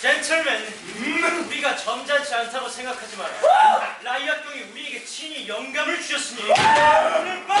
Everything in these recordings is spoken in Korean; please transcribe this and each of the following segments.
젠틀맨 우리가 점잖지 않다고 생각하지 마라. 라이엇 경이 우리에게 친히 영감을 주셨으니. 오늘 밤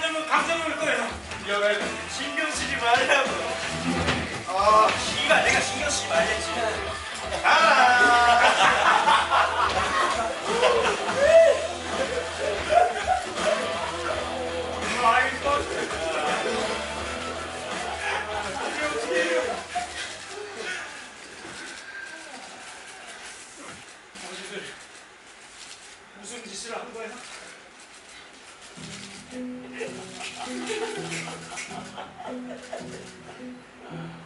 강정 올 거예요. 신경 쓰지 말라고 아 씨가 내가 신경 쓰지 말랬지 무슨 짓을 한 거야? Thank you.